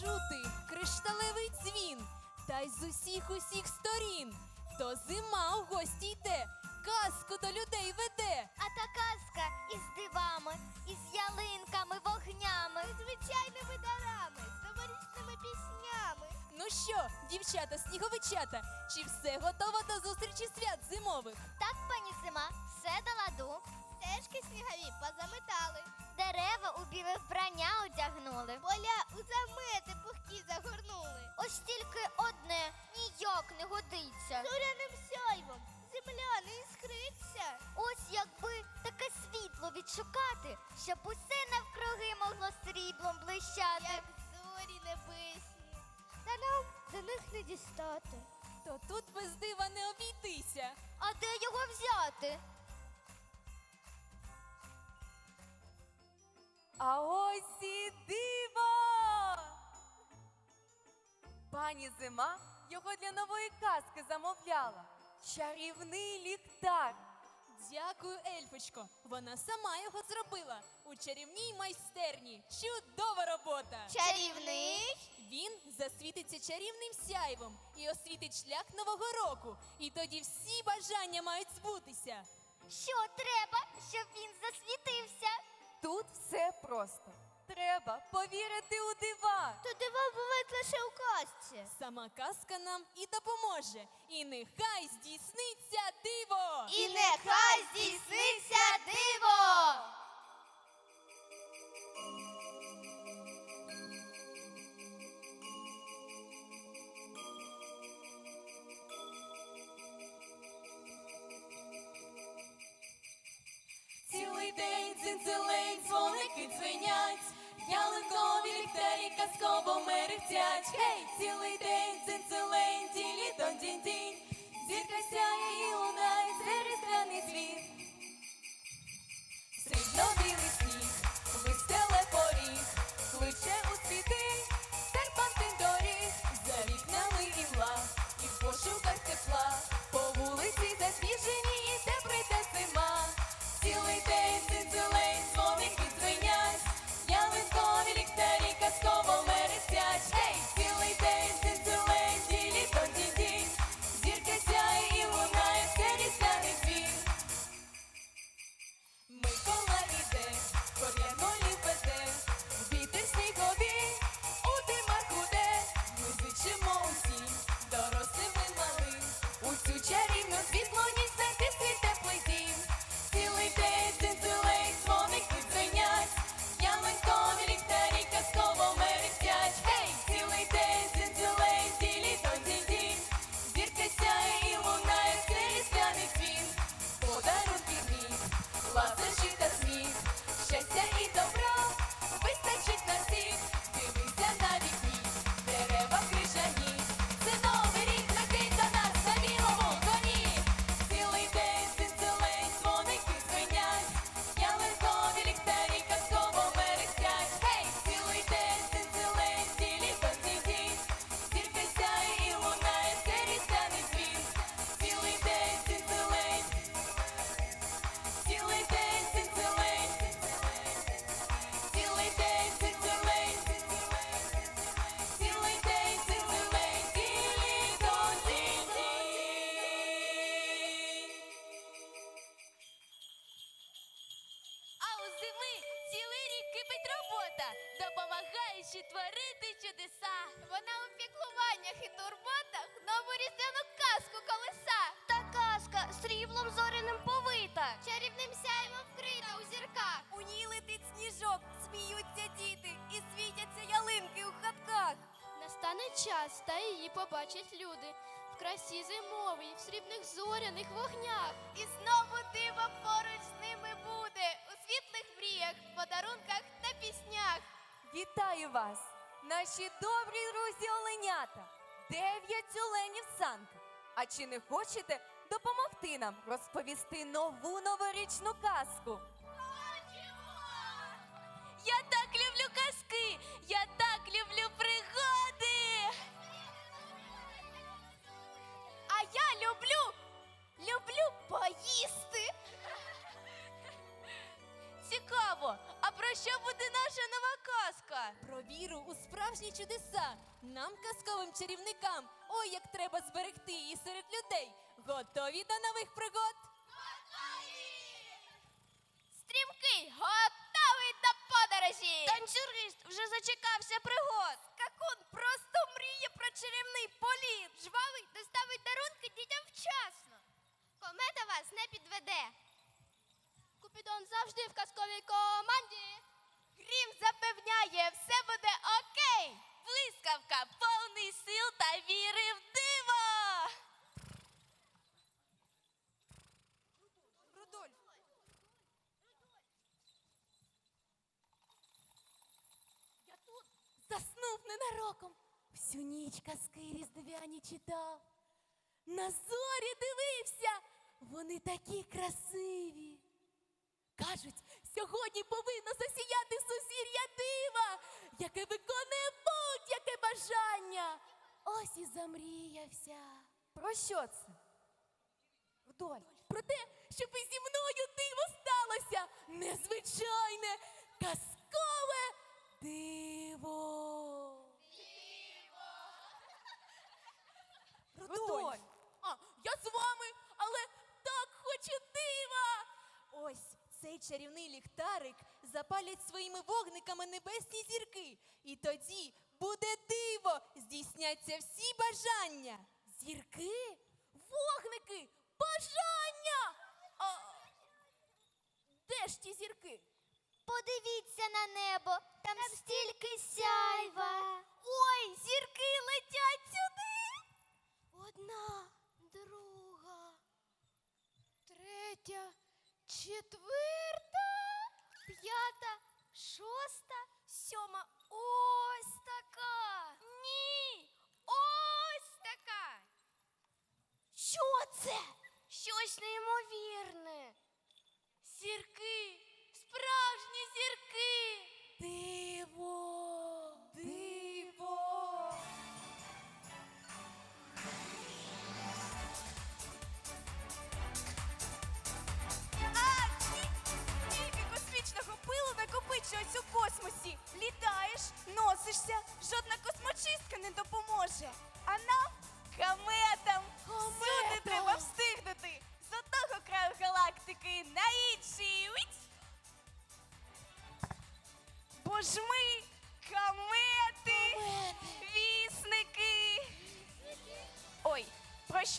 чути кришталевий дзвін, та й з усіх усіх сторін. То зима у гості йде, казку до людей веде. А та казка із дивами, із ялинками, вогнями, звичайними дарами, з новорічними піснями. Ну що, дівчата, сніговичата, чи все готово до зустрічі свят зимових? Так, пані зима, все до ладу. Стежки снігові позаметали. Дерева у біле вбрання одягнули. Поля у замети пухкі загорнули. Ось тільки одне ніяк не годиться. Зоряним сяйвом земля не іскриться. Ось якби таке світло відшукати, щоб усе навкруги могло сріблом блищати. Як зорі небесні. Та нам до них не дістати. То тут без дива не обійтися. А де його взяти? А ось і диво! Пані зима його для нової казки замовляла. Чарівний ліхтар. Дякую, Ельфочко. Вона сама його зробила у чарівній майстерні. Чудова робота! Чарівний? Він засвітиться чарівним сяйвом і освітить шлях нового року. І тоді всі бажання мають збутися. Що треба, щоб він засвітився? Тут все просто. Треба повірити у дива. То дива бувають лише у казці. Сама казка нам і допоможе. І нехай здійсниться диво! І нехай здійсниться диво! Цілий день цинцилень, дзвоники дзвенять, ялинкові ліхтарі казково мерехтять. Гей, цілий день цинцилень, ділі дон дінь дінь, зірка сяє і лунає, це різдвяний дзвін. Срібно-білий сніг, робота, допомагаючи творити чудеса. Вона у піклуваннях і турботах нову різдвяну казку колеса. Та казка сріблом зоряним повита. Чарівним сяйвом вкрита у зірках. У ній летить сніжок, сміються діти і світяться ялинки у хатках. Настане час, та її побачать люди в красі зимовій, в срібних зоряних вогнях. І знову диво поруч з ними буде світлих мріях, подарунках та піснях. Вітаю вас, наші добрі друзі оленята. Дев'ять оленів санка. А чи не хочете допомогти нам розповісти нову новорічну казку? Про що буде наша нова казка? Про віру у справжні чудеса. Нам, казковим чарівникам, ой, як треба зберегти її серед людей. Готові до нових пригод? Ніч казки різдвяні читав. На зорі дивився. Вони такі красиві. Кажуть, сьогодні повинно засіяти сусір'я дива, яке виконує будь-яке бажання. Ось і замріявся. Про що це? Вдоль. Про те, щоб і зі мною диво сталося. Незвичайне, казкове диво. Рудоль. А, я з вами, але так хочу дива. Ось цей чарівний ліхтарик запалять своїми вогниками небесні зірки. І тоді буде диво, здійсняться всі бажання. Зірки? Вогники? Бажання! А, де ж ті зірки? Подивіться на небо, там стільки сяйва. Ой, зірки летять сюди. Одна, друга, третя, четверта, п'ята, шоста, сьома. Ось така. Ні. Ось така. Що це? Щось неймовірне. Зірки, справжні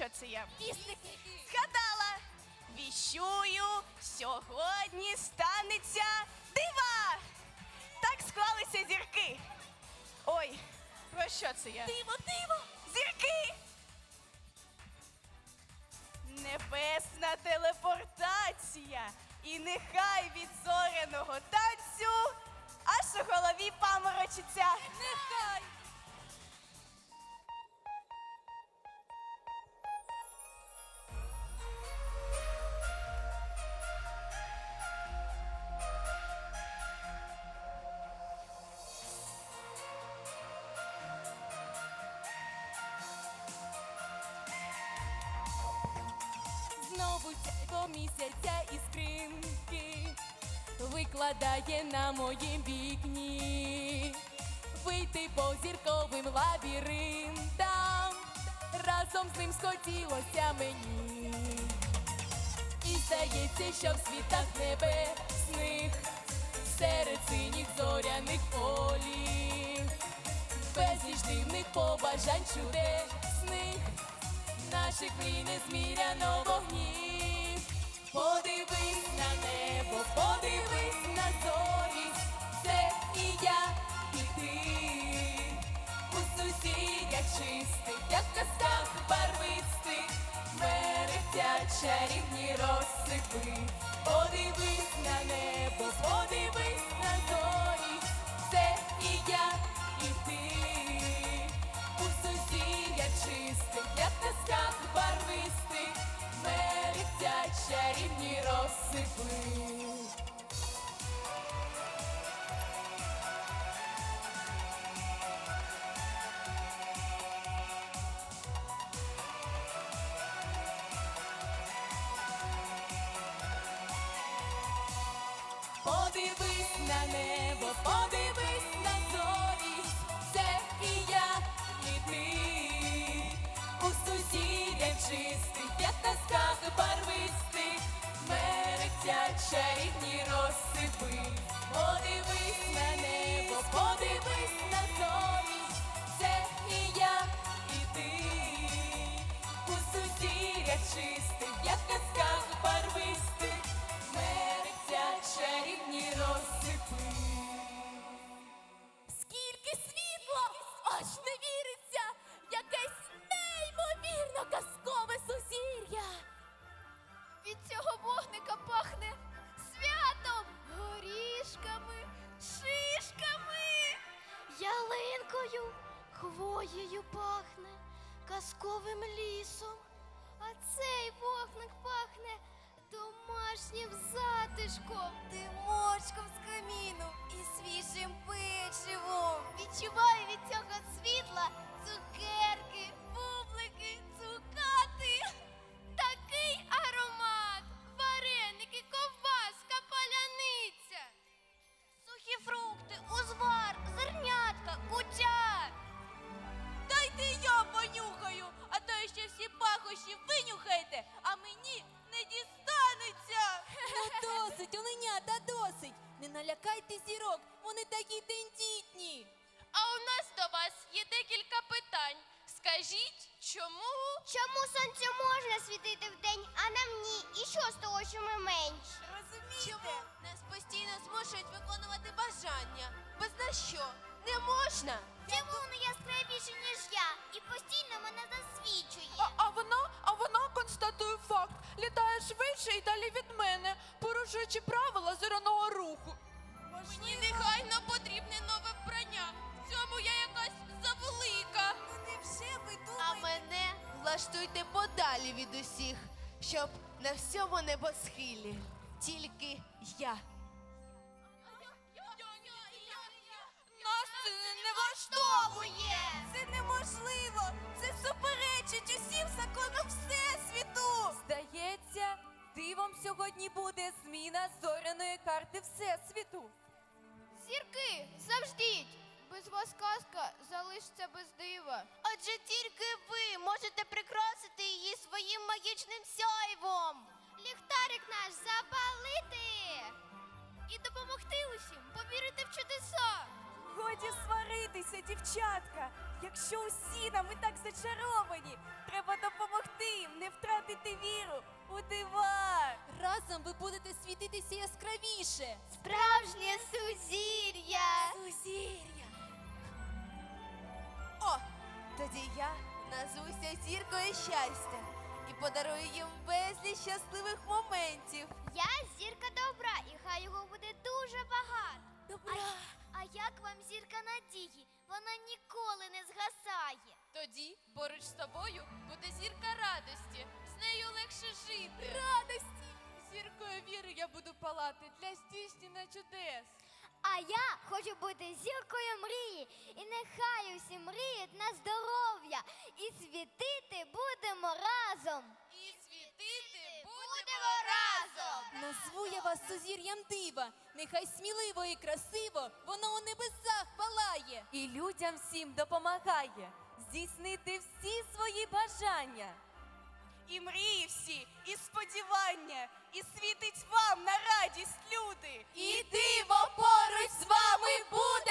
що це я? Вісники! Згадала! Віщую, сьогодні станеться дива! Так склалися зірки. Ой, про що це я? Диво, диво! Зірки! Небесна телепортація! І нехай від зоряного танцю аж у голові паморочиться. Нехай! Сяйво місяця іскринки викладає на моїм вікні. Вийти по зірковим лабіринтам, разом з ним схотілося мені. І здається, що в світах небесних, серед синіх зоряних полів, безліч дивних побажань чудесних, наших мрій незміряно вогнів. Подивись на це і я, і ти. У сусідя чистих, як в барвистих, мерехтять чарівні розсипи. Подивись на небо, подивись казковим лісом. А цей вогник пахне домашнім затишком. Димочком з каміну і свіжим печивом. Відчуваю від цього світла цукерки, літає швидше і далі від мене, порушуючи правила зоряного руху. Мені негайно потрібне нове вбрання. В цьому я якась завелика. Невже ви А мене влаштуйте подалі від усіх, щоб на всьому небосхилі тільки я. Нас це не влаштовує. Неможливо! Це суперечить усім законам Всесвіту! Здається, дивом сьогодні буде зміна зоряної карти Всесвіту. Зірки, завждіть! Без вас казка залишиться без дива. Адже тільки ви можете прикрасити її своїм магічним сяйвом. Ліхтарик наш запалити. І допомогти усім повірити в чудеса. Годі сваритися, дівчатка. Якщо усі нами так зачаровані, треба допомогти їм не втратити віру у дива. Разом ви будете світитися яскравіше. Справжнє сузір'я. Сузір'я. О, тоді я назвуся зіркою щастя і подарую їм безліч щасливих моментів. Я зірка добра, і хай його буде дуже багато. Добра. А, а як вам зірка надії? Вона ніколи не згасає. Тоді поруч з тобою буде зірка радості. З нею легше жити. Радості! Зіркою віри я буду палати для здійснення чудес. А я хочу бути зіркою мрії, і нехай усі мріють на здоров'я, і світити будемо разом. І світити Будемо разом. Назву я вас сузір'ям дива. Нехай сміливо і красиво воно у небесах палає. І людям всім допомагає здійснити всі свої бажання. І мрії всі, і сподівання, і світить вам на радість, люди! І диво поруч з вами буде.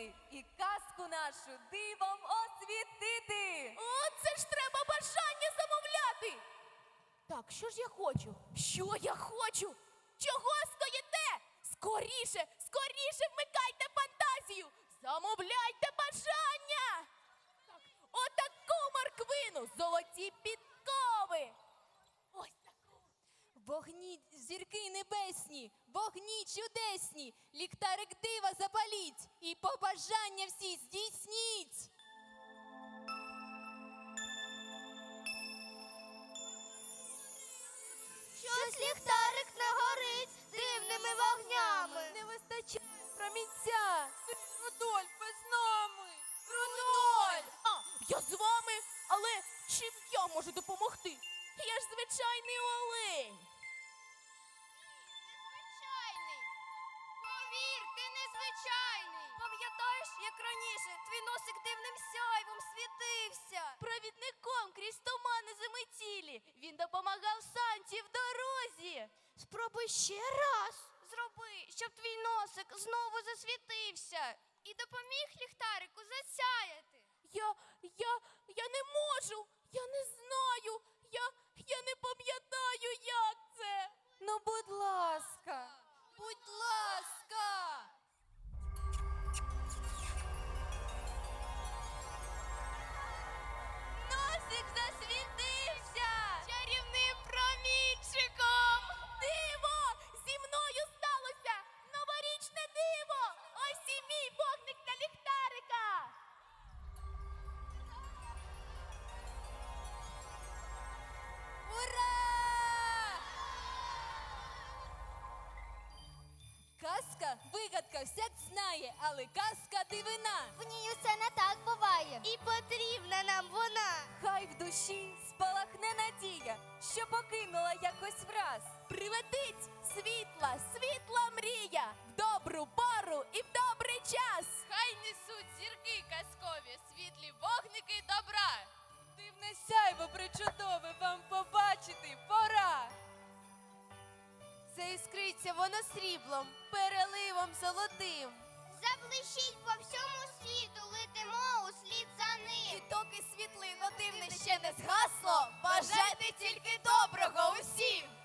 Запалити і казку нашу дивом освітити. Оце ж треба бажання замовляти. Так, що ж я хочу? Що я хочу? Чого стоїте? Скоріше, скоріше вмикайте фантазію! Замовляйте бажання! Так, отаку морквину, золоті підкови! Вогні зірки небесні, вогні чудесні, ліхтарик дива запаліть і побажання всі здійсніть. Щось ліхтарик Казка, вигадка, всяк знає, але казка дивина. В ній усе не так буває. І потрібна нам вона. Хай в душі спалахне надія, що покинула якось враз. Прилетить світла, світла мрія в добру пору і в добрий час. Хай несуть зірки казкові, світлі вогники добра. Дивне сяйво причудове вам побачити пора. Це іскриться воно сріблом, переливом золотим. Заблищить по всьому світу, летимо у слід за ним. Доки світлино дивне ще не згасло. Бажайте тільки доброго усім.